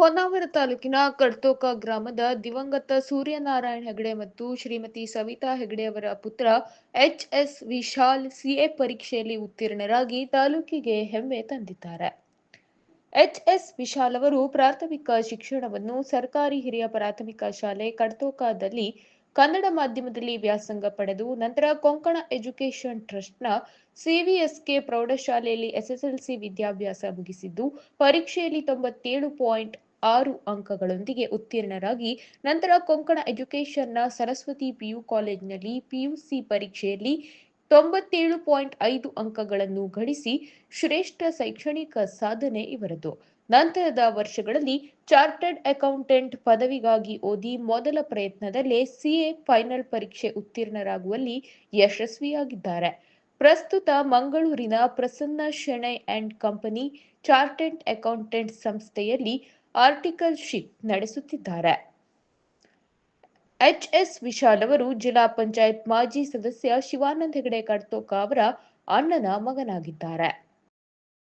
ಹೊನ್ನಾವರ ತಾಲೂಕಿನ ಕಡ್ತೋಕ ಗ್ರಾಮದ ದಿವಂಗತ ಸೂರ್ಯನಾರಾಯಣ ಹೆಗಡೆ ಮತ್ತು ಶ್ರೀಮತಿ ಸವಿತಾ ಹೆಗಡೆ ಅವರ ಪುತ್ರ ಎಚ್ ಎಸ್ ವಿಶಾಲ್ ಸಿಎ ಪರೀಕ್ಷೆಯಲ್ಲಿ ಉತ್ತೀರ್ಣರಾಗಿ ತಾಲೂಕಿಗೆ ಹೆಮ್ಮೆ ತಂದಿದ್ದಾರೆ. ಎಚ್ ಎಸ್ ವಿಶಾಲ್ ಅವರು ಪ್ರಾಥಮಿಕ ಶಿಕ್ಷಣವನ್ನು ಸರ್ಕಾರಿ ಹಿರಿಯ ಪ್ರಾಥಮಿಕ ಶಾಲೆ ಕಡ್ತೋಕದಲ್ಲಿ ಕನ್ನಡ ಮಾಧ್ಯಮದಲ್ಲಿ ವ್ಯಾಸಂಗ ಪಡೆದು ನಂತರ ಕೊಂಕಣ ಎಜುಕೇಷನ್ ಟ್ರಸ್ಟ್ನ ಸಿವಿಎಸ್ಕೆ ಪ್ರೌಢಶಾಲೆಯಲ್ಲಿ ಎಸ್ಎಸ್ಎಲ್ಸಿ ವಿದ್ಯಾಭ್ಯಾಸ ಮುಗಿಸಿದ್ದು, ಪರೀಕ್ಷೆಯಲ್ಲಿ ತೊಂಬತ್ತೇಳು ಪಾಯಿಂಟ್ ಆರು ಅಂಕಗಳೊಂದಿಗೆ ಉತ್ತೀರ್ಣರಾಗಿ, ನಂತರ ಕೊಂಕಣ ಎಜುಕೇಷನ್ನ ಸರಸ್ವತಿ ಪಿಯು ಕಾಲೇಜಿನಲ್ಲಿ ಪಿಯುಸಿ ಪರೀಕ್ಷೆಯಲ್ಲಿ ತೊಂಬತ್ತೇಳು ಪಾಯಿಂಟ್ ಐದು ಅಂಕಗಳನ್ನು ಗಳಿಸಿ ಶ್ರೇಷ್ಠ ಶೈಕ್ಷಣಿಕ ಸಾಧನೆ ಇವರದು. ನಂತರದ ವರ್ಷಗಳಲ್ಲಿ ಚಾರ್ಟರ್ಡ್ ಅಕೌಂಟೆಂಟ್ ಪದವಿಗಾಗಿ ಓದಿ ಮೊದಲ ಪ್ರಯತ್ನದಲ್ಲೇ ಸಿಎ ಫೈನಲ್ ಪರೀಕ್ಷೆ ಉತ್ತೀರ್ಣರಾಗುವಲ್ಲಿ ಯಶಸ್ವಿಯಾಗಿದ್ದಾರೆ. ಪ್ರಸ್ತುತ ಮಂಗಳೂರಿನ Prasanna Shenoy and company chartered accountant ಸಂಸ್ಥೆಯಲ್ಲಿ ಆರ್ಟಿಕಲ್ಶಿಪ್ ನಡೆಸುತ್ತಿದ್ದಾರೆ. ಎಚ್ ಎಸ್ ವಿಶಾಲ್ ಅವರು ಜಿಲ್ಲಾ ಪಂಚಾಯತ್ ಮಾಜಿ ಸದಸ್ಯ ಶಿವಾನಂದ ಹೆಗಡೆ ಕಡ್ತೋಕ ಅವರ ಅಣ್ಣನ ಮಗನಾಗಿದ್ದಾರೆ.